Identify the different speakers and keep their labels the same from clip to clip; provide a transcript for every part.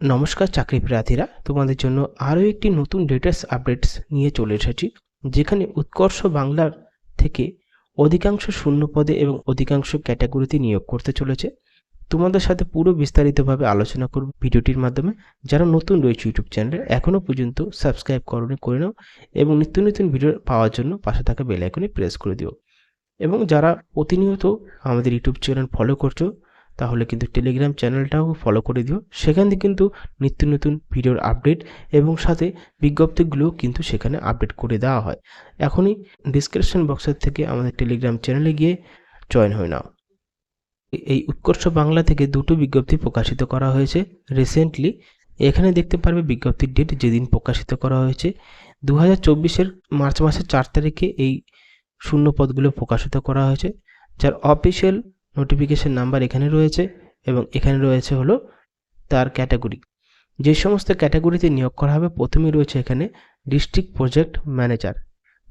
Speaker 1: নমস্কার চাকরি প্রার্থীরা, তোমাদের জন্য আরও একটি নতুন লেটেস্ট আপডেটস নিয়ে চলে এসেছি, যেখানে উৎকর্ষ বাংলার থেকে অধিকাংশ শূন্য পদে এবং অধিকাংশ ক্যাটাগরিতে নিয়োগ করতে চলেছে। তোমাদের সাথে পুরো বিস্তারিতভাবে আলোচনা করব ভিডিওটির মাধ্যমে। যারা নতুন রয়েছে ইউটিউব চ্যানেলে এখনও পর্যন্ত সাবস্ক্রাইব করনি, করে নাও এবং নিত্য নতুন ভিডিও পাওয়ার জন্য পাশে থাকা বেল আইকনে প্রেস করে দিও। এবং যারা প্রতিনিয়ত আমাদের ইউটিউব চ্যানেল ফলো করছ তাহলে কিন্তু টেলিগ্রাম চ্যানেলটাও ফলো করে দিও। সেখান থেকে কিন্তু নিত্য নতুন ভিডিওর আপডেট এবং সাথে বিজ্ঞপ্তিগুলো কিন্তু সেখানে আপডেট করে দেওয়া হয়। এখনই ডিসক্রিপশন বক্সের থেকে আমাদের টেলিগ্রাম চ্যানেলে গিয়ে জয়েন হয়ে নাও। এই উৎকর্ষ বাংলা থেকে দুটো বিজ্ঞপ্তি প্রকাশিত করা হয়েছে রিসেন্টলি এখানে দেখতে পারবে বিজ্ঞপ্তির ডেট যেদিন প্রকাশিত করা হয়েছে। দু হাজার মার্চ মাসের চার তারিখে এই শূন্য পদগুলো প্রকাশিত করা হয়েছে। যার অফিসিয়াল নোটিফিকেশন নাম্বার এখানে রয়েছে এবং এখানে রয়েছে হলো তার ক্যাটাগরি যে সমস্ত ক্যাটাগরিতে নিয়োগ করা হবে, প্রথমে রয়েছে এখানে ডিস্ট্রিক্ট প্রজেক্ট ম্যানেজার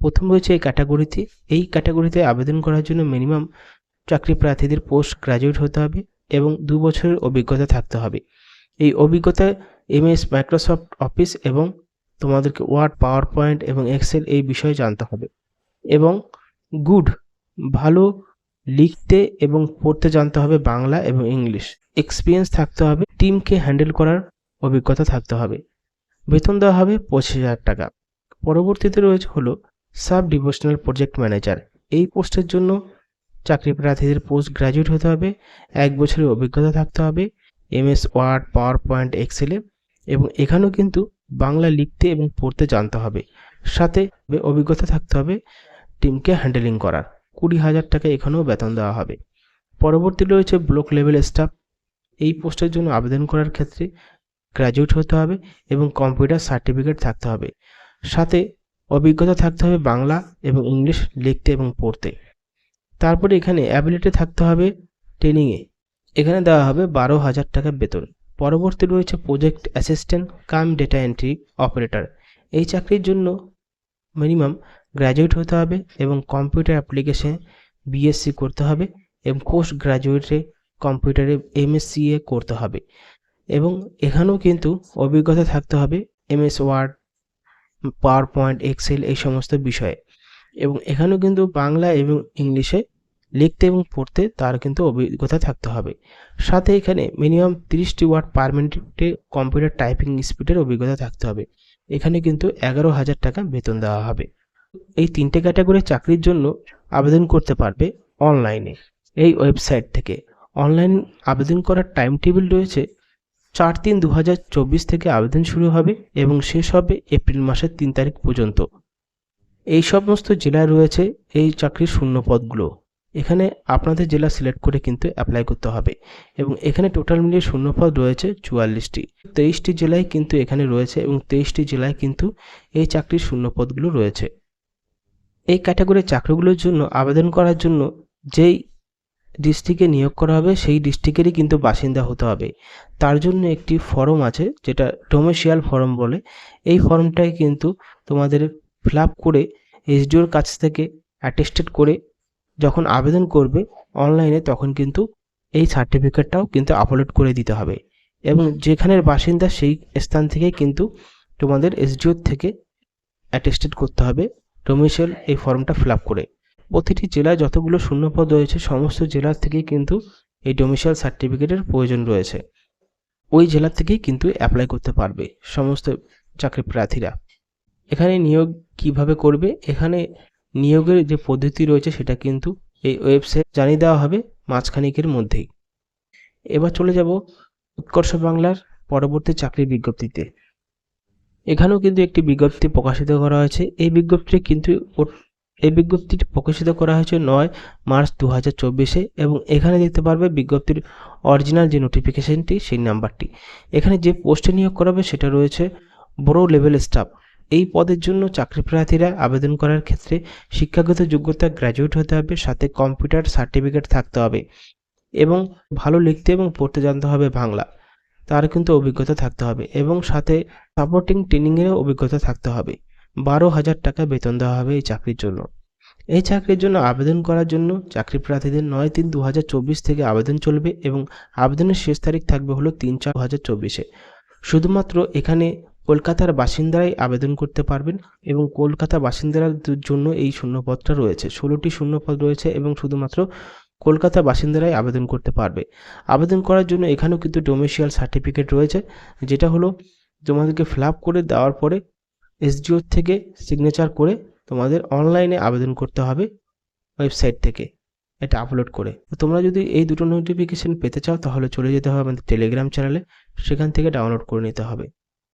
Speaker 1: প্রথম রয়েছে এই ক্যাটাগরিতে এই ক্যাটাগরিতে আবেদন করার জন্য মিনিমাম চাকরি প্রার্থীদের পোস্ট গ্রাজুয়েট হতে হবে এবং দু বছরের অভিজ্ঞতা থাকতে হবে। এই অভিজ্ঞতা এমএস মাইক্রোসফট অফিস এবং তোমাদেরকে ওয়ার্ড পাওয়ার পয়েন্ট এবং এক্সেল এই বিষয়ে জানতে হবে। এবং গুড ভালো লিখতে এবং পড়তে জানতে হবে বাংলা এবং ইংলিশ। এক্সপিরিয়েন্স থাকতে হবে টিমকে হ্যান্ডেল করার অভিজ্ঞতা থাকতে হবে। বেতন দেওয়া হবে পঁচিশ হাজার টাকা। পরবর্তীতে রয়েছে হলো সাব ডিভোশনাল প্রজেক্ট ম্যানেজার। এই পোস্টের জন্য চাকরি প্রার্থীদের পোস্ট গ্রাজুয়েট হতে হবে, এক বছরের অভিজ্ঞতা থাকতে হবে, এমএস, ওয়ার্ড পাওয়ার পয়েন্ট এক্সেলে এবং এখানেও কিন্তু বাংলা লিখতে এবং পড়তে জানতে হবে। সাথে অভিজ্ঞতা থাকতে হবে টিমকে হ্যান্ডেলিং করার। কুড়ি হাজার টাকা এখানেও বেতন দেওয়া হবে। পরবর্তী রয়েছে ব্লক লেভেল স্টাফ এই পোস্টের জন্য আবেদন করার ক্ষেত্রে গ্র্যাজুয়েট হতে হবে এবং কম্পিউটার সার্টিফিকেট থাকতে হবে। সাথে অভিজ্ঞতা থাকতে হবে বাংলা এবং ইংলিশ লিখতে এবং পড়তে। তারপরে এখানে অ্যাবিলিটি থাকতে হবে ট্রেনিংয়ে এখানে দেওয়া হবে বারো হাজার টাকা বেতন। পরবর্তী রয়েছে project assistant cum data entry operator এই চাকরির জন্য মিনিমাম গ্র্যাজুয়েট হতে হবে এবং কম্পিউটার অ্যাপ্লিকেশনে বিএসসি করতে হবে এবং পোস্ট গ্র্যাজুয়েটে কম্পিউটারে এমএসসিএ করতে হবে। এবং এখানেও কিন্তু অভিজ্ঞতা থাকতে হবে MS Word PowerPoint Excel এই সমস্ত বিষয়ে। এবং এখানেও কিন্তু বাংলা এবং ইংলিশে লিখতে এবং পড়তে তার কিন্তু অভিজ্ঞতা থাকতে হবে। সাথে এখানে মিনিমাম তিরিশটি ওয়ার্ড পার মিনিটে কম্পিউটার টাইপিং স্পিডের অভিজ্ঞতা থাকতে হবে। এখানে কিন্তু এগারো হাজার টাকা বেতন দেওয়া হবে। এই তিনটে ক্যাটাগরির চাকরির জন্য আবেদন করতে পারবে অনলাইনে এই ওয়েবসাইট থেকে অনলাইন আবেদন করার টাইম টেবিল রয়েছে চার তিন দু থেকে আবেদন শুরু হবে এবং শেষ হবে এপ্রিল মাসের তিন তারিখ পর্যন্ত। এই সমস্ত জেলায় রয়েছে এই চাকরির শূন্য পদগুলো। এখানে আপনাদের জেলা সিলেক্ট করে কিন্তু অ্যাপ্লাই করতে হবে এবং এখানে টোটাল মিলিয়ে শূন্যপদ রয়েছে চুয়াল্লিশটি। তেইশটি জেলায় কিন্তু এখানে রয়েছে এবং তেইশটি জেলায় কিন্তু এই চাকরির শূন্যপদগুলো রয়েছে। এই ক্যাটাগরির চাকরিগুলোর জন্য আবেদন করার জন্য যেই ডিস্ট্রিক্টে নিয়োগ করা হবে, সেই ডিস্ট্রিক্টেরই কিন্তু বাসিন্দা হতে হবে। তার জন্য একটি ফর্ম আছে, যেটা ডোমেশিয়াল ফর্ম বলে। এই ফর্মটাই কিন্তু তোমাদের ফিল করে এসডিওর কাছ থেকে অ্যাটেস্টেড করে যখন আবেদন করবে অনলাইনে তখন কিন্তু এই সার্টিফিকেটটাও কিন্তু আপলোড করে দিতে হবে। এবং যেখানের বাসিন্দা সেই স্থান থেকে কিন্তু তোমাদের এসডিওর থেকে অ্যাটেস্টেড করতে হবে। ডোমিসাইল এই ফর্মটা ফিল করে। প্রতিটি জেলায় যতগুলো শূন্যপদ রয়েছে, সমস্ত জেলার থেকেই কিন্তু এই ডোমিসাইল সার্টিফিকেটের প্রয়োজন রয়েছে। ওই জেলার থেকেই কিন্তু অ্যাপ্লাই করতে পারবে সমস্ত চাকরি প্রার্থীরা। এখানে নিয়োগ কীভাবে করবে? এখানে নিয়োগের যে পদ্ধতি রয়েছে, সেটা কিন্তু এই ওয়েবসাইট জানিয়ে দেওয়া হবে মাঝখানিকের মধ্যেই। এবার চলে যাব উৎকর্ষ বাংলার পরবর্তী চাকরির বিজ্ঞপ্তিতে। এখানেও কিন্তু একটি বিজ্ঞপ্তি প্রকাশিত করা হয়েছে। এই বিজ্ঞপ্তিটি কিন্তু এই বিজ্ঞপ্তিটি প্রকাশিত করা হয়েছে নয় মার্চ দু হাজার চব্বিশে এবং এখানে দেখতে পারবে বিজ্ঞপ্তির অরিজিনাল যে নোটিফিকেশনটি, সেই নাম্বারটি। এখানে যে পোস্টে নিয়োগ করাবে সেটা রয়েছে বড় লেভেল স্টাফ। এই পদের জন্য চাকরি প্রার্থীরা আবেদন করার ক্ষেত্রে শিক্ষাগত যোগ্যতা গ্র্যাজুয়েট হতে হবে, সাথে কম্পিউটার সার্টিফিকেট থাকতে হবে এবং ভালো লিখতে এবং পড়তে জানতে হবে বাংলা। তার কিন্তু অভিজ্ঞতা থাকতে হবে এবং সাথে সাপোর্টিং ট্রেনিংয়েরও অভিজ্ঞতা থাকতে হবে। বারো হাজার টাকা বেতন দেওয়া হবে এই চাকরির জন্য। এই চাকরির জন্য আবেদন করার জন্য চাকরি প্রার্থীদের নয় তিন দু থেকে আবেদন চলবে এবং আবেদনের শেষ তারিখ থাকবে হলো তিন চার দু হাজার চব্বিশে। শুধুমাত্র এখানে কলকাতার বাসিন্দারাই আবেদন করতে পারবেন এবং কলকাতা বাসিন্দাদের জন্য এই শূন্যপদটা রয়েছে। ষোলোটি শূন্যপদ রয়েছে এবং শুধুমাত্র কলকাতা বাসিন্দারাই আবেদন করতে পারবে। আবেদন করার জন্য এখানেও কিন্তু ডোমেশিয়াল সার্টিফিকেট রয়েছে, যেটা হলো তোমাদেরকে ফিল করে দেওয়ার পরে এসডিওর থেকে সিগনেচার করে তোমাদের অনলাইনে আবেদন করতে হবে ওয়েবসাইট থেকে, এটা আপলোড করে। তোমরা যদি এই দুটো নোটিফিকেশন পেতে চাও, তাহলে চলে যেতে হবে আমাদের টেলিগ্রাম চ্যানেলে সেখান থেকে ডাউনলোড করে নিতে হবে।